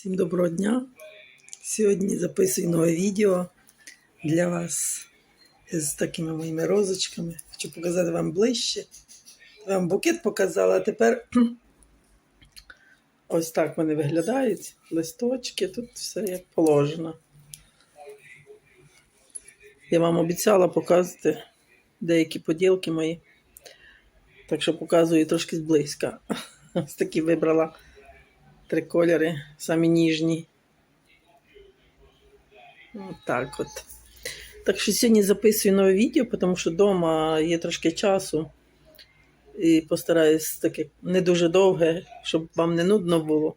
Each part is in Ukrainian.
Всім доброго дня! Сьогодні записую нове відео для вас з такими моїми розочками. Хочу показати вам ближче. Вам букет показала, а тепер ось так вони виглядають. Листочки, тут все як положено. Я вам обіцяла показати деякі поділки мої. Так що показую трошки зблизька. Ось такі вибрала три кольори, самі ніжні. От так от. Так що сьогодні записую нове відео, тому що вдома є трошки часу. І постараюсь таке не дуже довге, щоб вам не нудно було.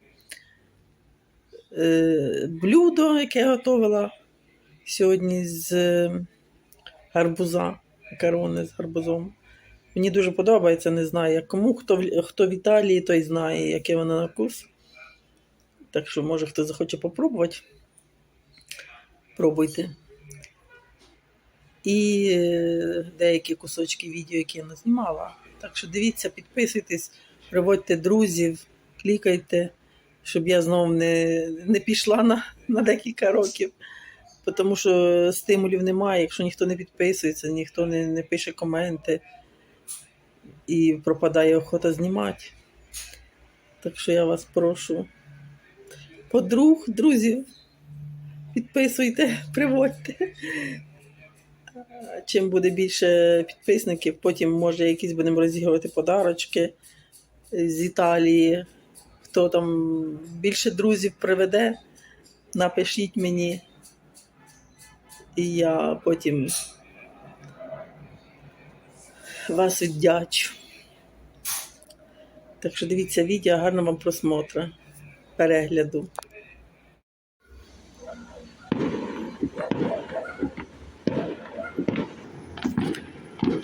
Е, блюдо, яке я готувала сьогодні з е, гарбуза, макарони з гарбузом. Мені дуже подобається, не знаю кому. Хто, хто в Італії, той знає, яке воно на вкус. Так що, може, хто захоче попробувати. Пробуйте. І е, деякі кусочки відео, які я назнімала. Так що дивіться, підписуйтесь, приводьте друзів, клікайте, щоб я знову не, не пішла на, на декілька років. Тому що стимулів немає, якщо ніхто не підписується, ніхто не, не пише коменти і пропадає охота знімати. Так що я вас прошу. Подруг, друзів, підписуйте, приводьте. Чим буде більше підписників, потім може якісь будемо розігрувати подарочки з Італії. Хто там більше друзів приведе, напишіть мені. І я потім вас віддячу. Так що дивіться відео, гарного вам просмотру, перегляду.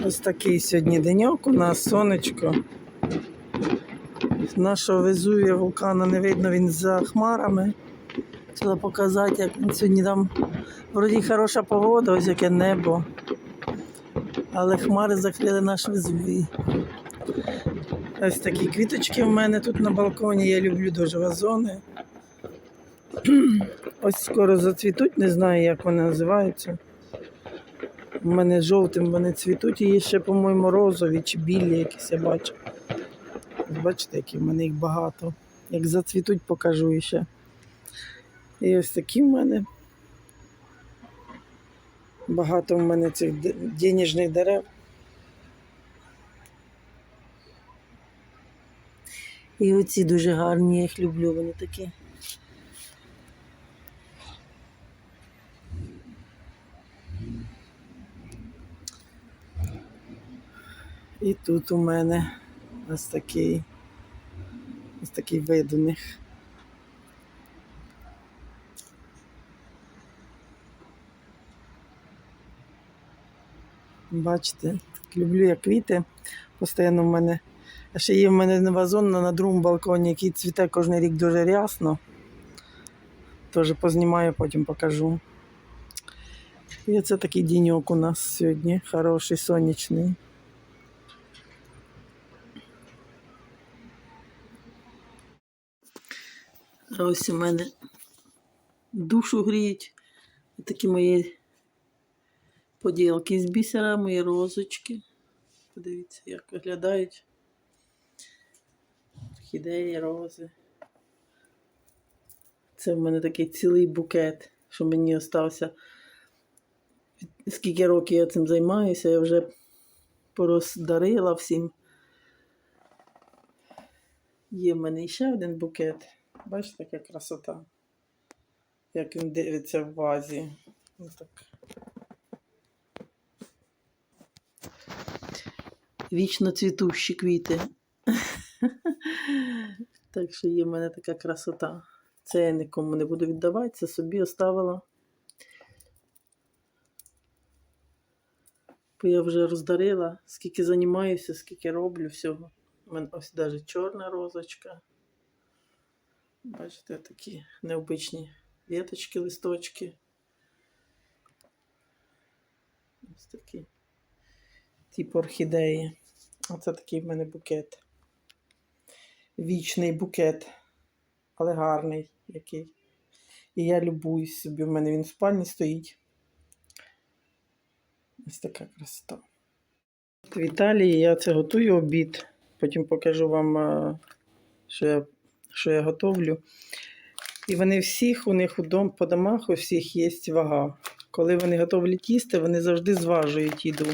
Ось такий сьогодні деньок у нас сонечко. Нашого Везувія вулкана не видно, він за хмарами. Хотіла показати, як він сьогодні там вроді хороша погода, ось яке небо. Але хмари закрили наш Везувій. Ось такі квіточки в мене тут на балконі. Я люблю дуже вазони. Ось скоро зацвітуть, не знаю, як вони називаються. У мене жовтим вони цвітуть і є ще, по-моєму, розові чи білі якісь я бачу. Бачите, які в мене їх багато. Як зацвітуть, покажу ще. І ось такі в мене. Багато в мене цих денежних дерев. І оці дуже гарні, я їх люблю, вони такі. І тут у мене ось такий, ось такий вид у них. Бачите, так люблю я квіти. Постійно в мене. Ще є в мене вазон на, на другому балконі, який цвіте кожен рік дуже рясно. Теж познімаю, потім покажу. І це такий діньок у нас сьогодні, хороший, сонячний. А ось у мене душу гріють. Такі мої поділки з бісера, мої розочки. Подивіться, як виглядають. Орхідеї, рози. Це в мене такий цілий букет, що мені остався. Скільки років я цим займаюся, я вже пороздарила всім. Є в мене ще один букет. Бачите, яка красота. Як він дивиться в вазі. Отак. Вічно цвітущі квіти. Так що є в мене така красота. Це я нікому не буду віддавати, це собі оставила. Бо я вже роздарила, скільки займаюся, скільки роблю всього. У мене ось навіть чорна розочка. Бачите, такі необичні віточки, листочки. Ось такі. Типу орхідеї. Оце такий в мене букет. Вічний букет. але гарний який. І я любуюсь собі, в мене він в спальні стоїть. Ось така красота. В Італії я це готую обід. Потім покажу вам, е, що я, що я готовлю. І вони всіх, у них у дом, по домах у всіх є вага. Коли вони готовлять їсти, вони завжди зважують їду.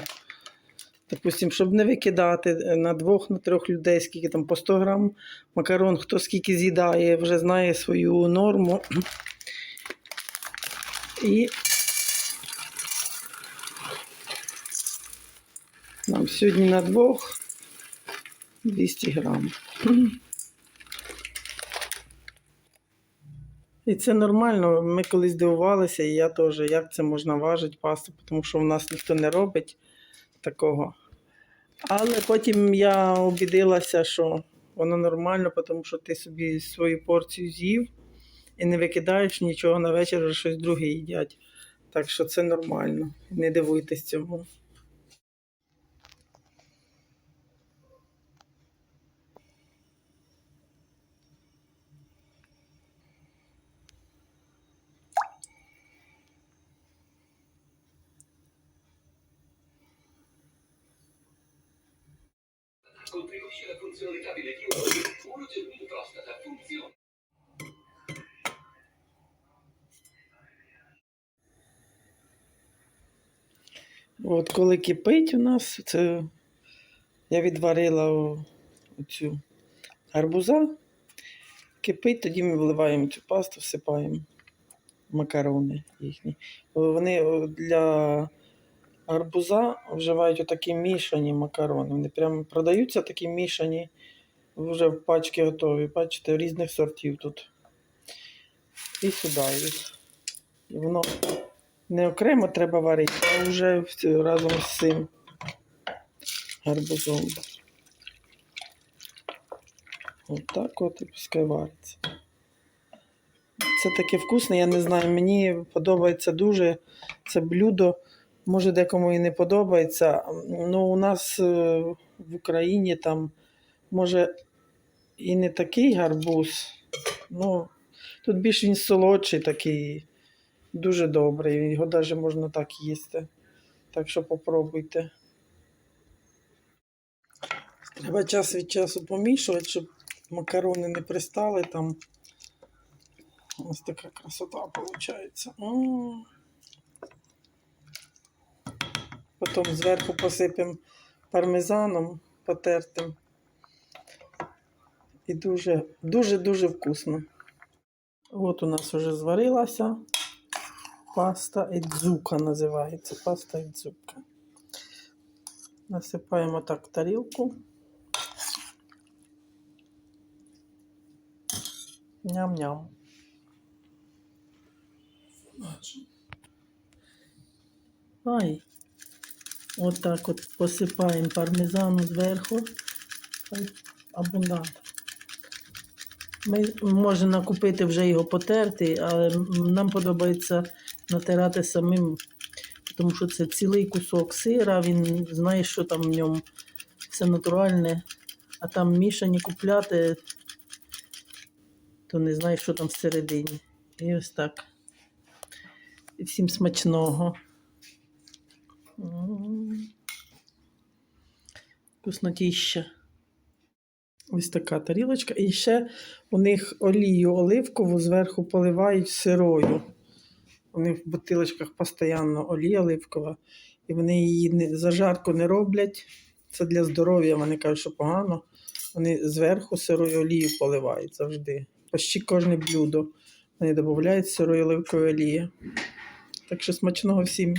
Допустим, щоб не викидати е, на двох, на трьох людей, скільки там по 100 грам макарон, хто скільки з'їдає, вже знає свою норму. І нам сьогодні на двох 200 грам. І це нормально. Ми колись дивувалися, і я теж, як це можна важити пасту, тому що в нас ніхто не робить такого. Але потім я обідилася, що воно нормально, тому що ти собі свою порцію з'їв і не викидаєш нічого на вечір, вже щось друге їдять. Так що це нормально. Не дивуйтесь цьому. Contribuisce alla funzionalità prostata funziona. От коли кипить у нас, це я відварила оцю гарбуза. Кипить, тоді ми вливаємо цю пасту, всипаємо макарони їхні. Вони для гарбуза вживають отакі мішані макарони. Вони прямо продаються такі мішані, вже в пачки готові. Бачите, різних сортів тут. І сюди їх. Воно не окремо треба варити, а вже разом з цим гарбузом. Отак от і пускай вариться. Це таке вкусне, я не знаю, мені подобається дуже це блюдо. Може, декому і не подобається. Ну, у нас е, в Україні там, може, і не такий гарбуз. Ну, тут більш він солодший такий. Дуже добрий, його навіть можна так їсти. Так що попробуйте. Треба час від часу помішувати, щоб макарони не пристали там. Ось така красота виходить. Потім зверху посипемо пармезаном потертим. І дуже, дуже, дуже вкусно. От у нас вже зварилася. Паста ідзука називається. Паста ідзука. Насипаємо так тарілку. Ням-ням. Ай. От так от посипаємо пармезану зверху. Хай Абундант. Ми можемо купити вже його потертий, але нам подобається натирати самим, тому що це цілий кусок сира, він знає, що там в ньому все натуральне, а там мішані купляти, то не знаєш, що там всередині. І ось так. І всім смачного. М. Вкуснотіща. Ось така тарілочка. І ще у них олію оливкову зверху поливають сирою. У них в бутилочках постійно олія оливкова, і вони її не, зажарку не роблять. Це для здоров'я. Вони кажуть, що погано. Вони зверху сирою олію поливають завжди. Почти кожне блюдо. Вони додають сирої оливкової олії. Так що смачного всім.